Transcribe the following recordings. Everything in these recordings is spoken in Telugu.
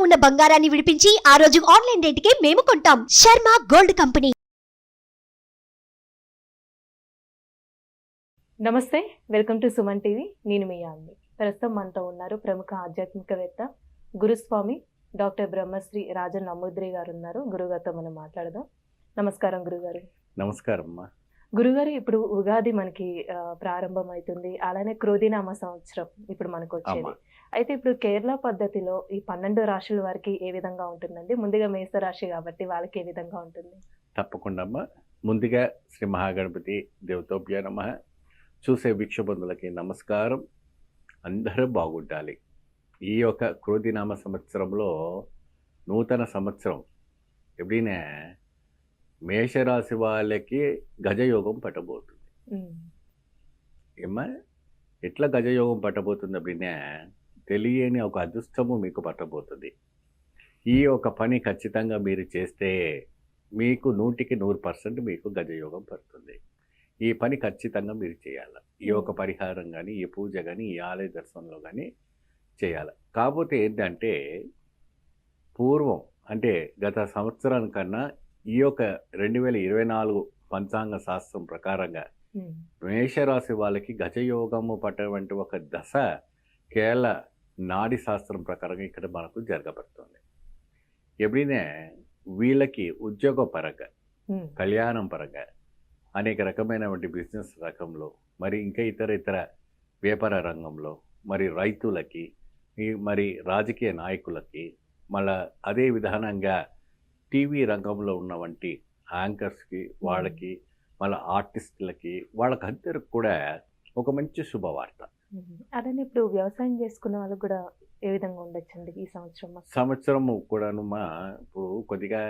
ఉన్న బంగారాన్ని విడిపించి ఆ రోజు ఆన్లైన్ రేటుకే మేము కొంటాం. Sharma gold company. నమస్తే వెల్కమ్ టు సుమన్ టీవీ. నేను మీ యామ్ని. ప్రస్తుతం మనతో ఉన్నారు ప్రముఖ ఆధ్యాత్మికవేత్త గురుస్వామి డాక్టర్ బ్రహ్మశ్రీ రాజన్ నమూద్రి గారు ఉన్నారు. గురుగారితో మనం మాట్లాడదాం. నమస్కారం గురుగారు. నమస్కారం అమ్మా గురుగారు ఇప్పుడు ఉగాది మనకి ప్రారంభం అవుతుంది అలానే క్రోధినామ సంవత్సరం ఇప్పుడు మనకు వచ్చేది అయితే ఇప్పుడు కేరళ పద్ధతిలో ఈ పన్నెండు రాశుల వారికి ఏ విధంగా ఉంటుందండి? ముందుగా మేష రాశి కాబట్టి వాళ్ళకి ఏ విధంగా ఉంటుంది? తప్పకుండా అమ్మా. ముందుగా శ్రీ మహాగణపతి దేవతోభ్య నమ. చూసే వీక్షబంధులకి నమస్కారం. అందరూ బాగుండాలి. ఈ యొక్క క్రోధినామ సంవత్సరంలో నూతన సంవత్సరం ఎప్పుడైనా మేషరాశి వాళ్ళకి గజయోగం పట్టబోతుంది. ఏమ్మా? ఎట్లా గజయోగం పట్టబోతుంది అప్పుడైనా తెలియని ఒక అదృష్టము మీకు పట్టబోతుంది. ఈ ఒక పని ఖచ్చితంగా మీరు చేస్తే మీకు నూటికి నూరు పర్సెంట్ మీకు గజయోగం పడుతుంది. ఈ పని ఖచ్చితంగా మీరు చేయాలి. ఈ ఒక పరిహారం కానీ ఈ పూజ కానీ ఈ ఆలయ దర్శనంలో కానీ చేయాలి. కాకపోతే ఏంటంటే పూర్వం అంటే గత సంవత్సరానికన్నా ఈ యొక్క రెండు వేల ఇరవై నాలుగు పంచాంగ శాస్త్రం ప్రకారంగా మేషరాశి వాళ్ళకి గజయోగము పట్టటువంటి ఒక దశ కేరళ నాడి శాస్త్రం ప్రకారంగా ఇక్కడ మనకు జరగబడుతుంది. ఎప్పుడైనా వీళ్ళకి ఉద్యోగ పరంగా కళ్యాణం పరంగా అనేక రకమైనటువంటి బిజినెస్ రకంలో మరి ఇంకా ఇతర ఇతర వ్యాపార రంగంలో మరి రైతులకి మరి రాజకీయ నాయకులకి మళ్ళా అదే విధానంగా టీవీ రంగంలో ఉన్నవంటి యాంకర్స్కి వాళ్ళకి మళ్ళీ ఆర్టిస్టులకి వాళ్ళకందరికి కూడా ఒక మంచి శుభవార్త. అలానే ఇప్పుడు వ్యవసాయం చేసుకున్న వాళ్ళకి కూడా ఏ విధంగా ఉండొచ్చండి ఈ సంవత్సరం మొత్తం? సంవత్సరము కూడాను మా ఇప్పుడు కొద్దిగా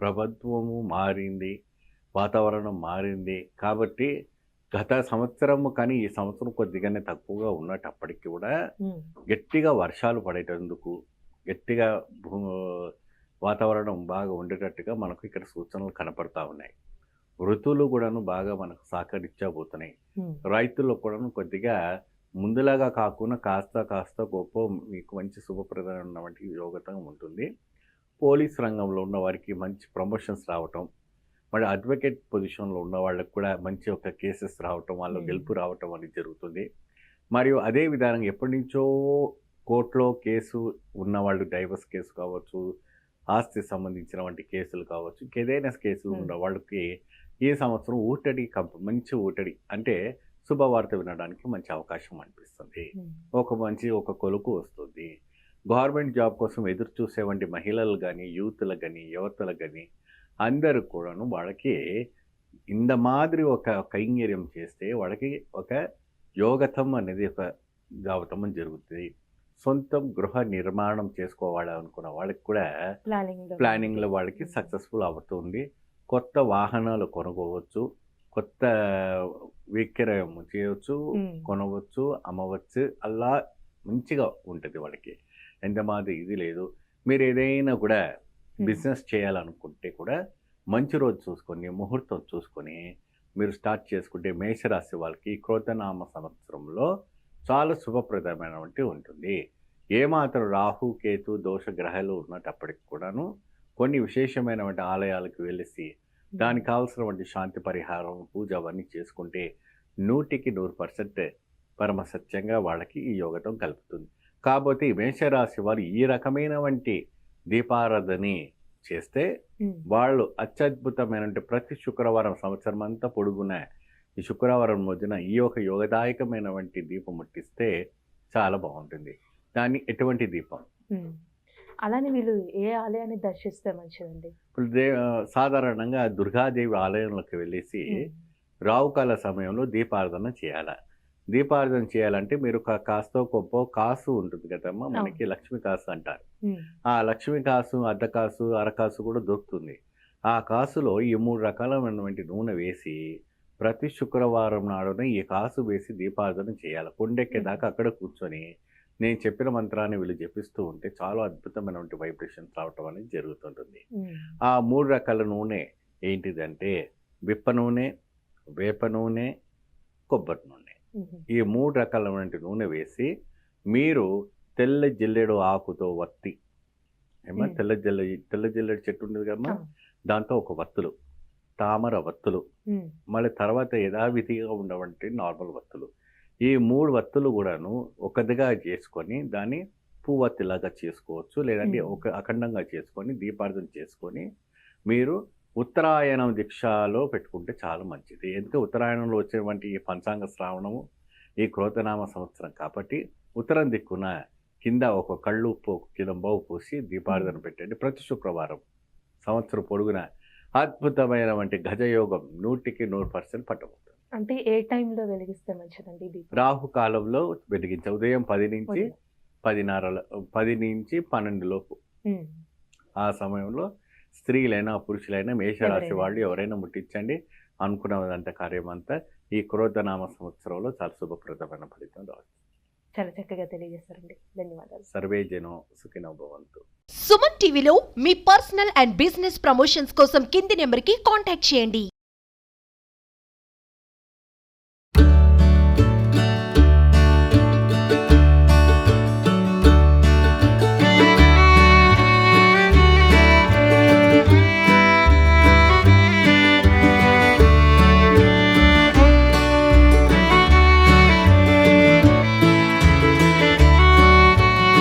ప్రభుత్వము మారింది వాతావరణం మారింది కాబట్టి గత సంవత్సరము కానీ ఈ సంవత్సరం కొద్దిగానే తక్కువగా ఉన్నట్టప్పటికీ కూడా గట్టిగా వర్షాలు పడేటందుకు గట్టిగా భూ వాతావరణం బాగా ఉండేటట్టుగా మనకు ఇక్కడ సూచనలు కనపడతా ఉన్నాయి. ఋతువులు కూడాను బాగా మనకు సహకరించబోతున్నాయి. ఉమ్, రైతులకు కూడాను కొద్దిగా ముందులాగా కాకుండా కాస్త కాస్త గొప్ప మీకు మంచి శుభప్రదమైనటువంటి యోగతం ఉంటుంది. పోలీస్ రంగంలో ఉన్న వారికి మంచి ప్రమోషన్స్ రావటం మరి అడ్వకేట్ పొజిషన్లో ఉన్న వాళ్ళకి కూడా మంచి ఒక కేసెస్ రావటం వాళ్ళు. గెలుపు రావటం అనేది జరుగుతుంది. మరియు అదే విధానంగా ఎప్పటి నుంచో కోర్టులో కేసు ఉన్న వాళ్ళు డైవర్స్ కేసు కావచ్చు ఆస్తి సంబంధించిన వంటి కేసులు కావచ్చు ఇంకేదైనా కేసులు. ఉన్న వాళ్ళకి ఈ సంవత్సరం ఊటడి కంప మంచి ఊటడి అంటే శుభవార్త వినడానికి మంచి అవకాశం అనిపిస్తుంది. ఒక మంచి ఒక కొలుకు వస్తుంది. గవర్నమెంట్ జాబ్ కోసం ఎదురు చూసేవంటి మహిళలు కానీ యూత్లకు కానీ యువతలకు కానీ అందరూ కూడాను వాళ్ళకి ఇంత మాదిరి ఒక కైంగర్యం చేస్తే వాళ్ళకి ఒక యోగతం అనేది ఒక జావతం జరుగుతుంది సొంతం గృహ నిర్మాణం చేసుకోవాలనుకున్న వాళ్ళకి కూడా ప్లానింగ్లో ప్లానింగ్లో వాళ్ళకి. సక్సెస్ఫుల్ అవుతుంది. కొత్త వాహనాలు కొనుక్కోవచ్చు కొత్త విక్రయం చేయవచ్చు కొనవచ్చు అమ్మవచ్చు అలా మంచిగా ఉంటుంది వాళ్ళకి. ఎంత మాది ఇది లేదు. మీరు ఏదైనా కూడా బిజినెస్ చేయాలనుకుంటే కూడా మంచి రోజు చూసుకొని ముహూర్తం చూసుకొని మీరు స్టార్ట్ చేసుకుంటే మేషరాశి వాళ్ళకి క్రోధనామ సంవత్సరంలో చాలా శుభప్రదమైనటువంటి ఉంటుంది. ఏమాత్రం రాహు కేతు దోష గ్రహాలు ఉన్నటప్పటికి కూడాను కొన్ని విశేషమైనటువంటి ఆలయాలకు వెళ్ళేసి దానికి కావాల్సినటువంటి శాంతి పరిహారం పూజ అవన్నీ చేసుకుంటే నూటికి నూరు పర్సెంట్ పరమ సత్యంగా వాళ్ళకి ఈ యోగతం కలుపుతుంది. కాబట్టి మేషరాశి వారు ఈ రకమైన వంటి దీపారాధని చేస్తే వాళ్ళు అత్యద్భుతమైనటువంటి ప్రతి శుక్రవారం సంవత్సరం అంతా పొడుగున ఈ శుక్రవారం రోజున ఈ యొక్క యోగదాయకమైనటువంటి దీపం ముట్టిస్తే చాలా బాగుంటుంది. దాన్ని ఎటువంటి దీపం. అలానే వీళ్ళు ఏ ఆలయాన్ని దర్శిస్తే మంచిదండి? ఇప్పుడు దే సాధారణంగా దుర్గాదేవి ఆలయంలోకి వెళ్ళేసి రావుకాల సమయంలో దీపారాధన చేయాలి. దీపారాధన చేయాలంటే మీరు కాస్తో గొప్ప కాసు ఉంటుంది కదమ్మా మనకి లక్ష్మీ కాసు అంటారు. ఆ లక్ష్మీ కాసు అర్ధ కాసు అరకాసు కూడా దొరుకుతుంది. ఆ కాసులో ఈ మూడు రకాలమైనటువంటి నూనె వేసి ప్రతి శుక్రవారం నాడున ఈ కాసు వేసి దీపారాధన చేయాలి. కొండెక్కేదాకా అక్కడ కూర్చొని నేను చెప్పిన మంత్రాన్ని వీళ్ళు జపిస్తూ ఉంటే చాలా అద్భుతమైనటువంటి వైబ్రేషన్స్ రావటం అనేది జరుగుతుంటుంది. ఆ మూడు రకాల నూనె ఏంటిదంటే విప్ప నూనె వేప నూనె కొబ్బరి నూనె. ఈ మూడు రకాలైనటువంటి నూనె వేసి మీరు తెల్ల జిల్లెడు ఆకుతో వత్తి. ఏమో మ్మ్. తెల్ల జల్ల తెల్ల జిల్లడి చెట్టు ఉండదు కమ్మా ఆ. దాంతో ఒక వత్తులు. తామర వత్తులు మళ్ళీ తర్వాత యథావిధిగా ఉండవంటి నార్మల్ వత్తులు ఈ మూడు వత్తులు కూడాను ఒకదిగా చేసుకొని దాన్ని పువ్వత్తిలాగా చేసుకోవచ్చు లేదంటే. ఒక అఖండంగా చేసుకొని దీపార్థన చేసుకొని మీరు ఉత్తరాయణం దీక్షలో పెట్టుకుంటే చాలా మంచిది ఎందుకంటే ఉత్తరాయణంలో వచ్చేటువంటి ఈ పంచాంగ శ్రావణము ఈ క్రోతనామ సంవత్సరం కాబట్టి ఉత్తరం దిక్కున కింద ఒక కళ్ళు ఉప్పు ఒక కిలంబావు పూసి దీపార్థన పెట్టండి ప్రతి శుక్రవారం సంవత్సరం పొడుగున అద్భుతమైనటువంటి గజయోగం నూటికి నూరు పర్సెంట్ పట్టబోతుంది. అంటే ఏ టైంలో వెలిగిస్తే మంచిదండి దీపం? రాహు కాలంలో వెలిగించే ఉదయం పది నుంచి. పదిన్నర పది నుంచి పన్నెండు లోపు. ఆ సమయంలో స్త్రీలైనా పురుషులైనా మేషరాశి. వాళ్ళు ఎవరైనా ముట్టించండి. అనుకున్నదంత కార్యం అంతా ఈ క్రోధనామ సంవత్సరంలో చాలా శుభప్రదమైన ఫలితం రావచ్చు. చాలా చక్కగా తెలియజేస్తారండి ధన్యవాదాలు. సర్వే జనం సుఖినో భవంతు. సుమన్ టీవీలో మీ పర్సనల్ అండ్ బిజినెస్ ప్రమోషన్స్ కోసం కింది నెంబర్కి కాంటాక్ట్ చేయండి.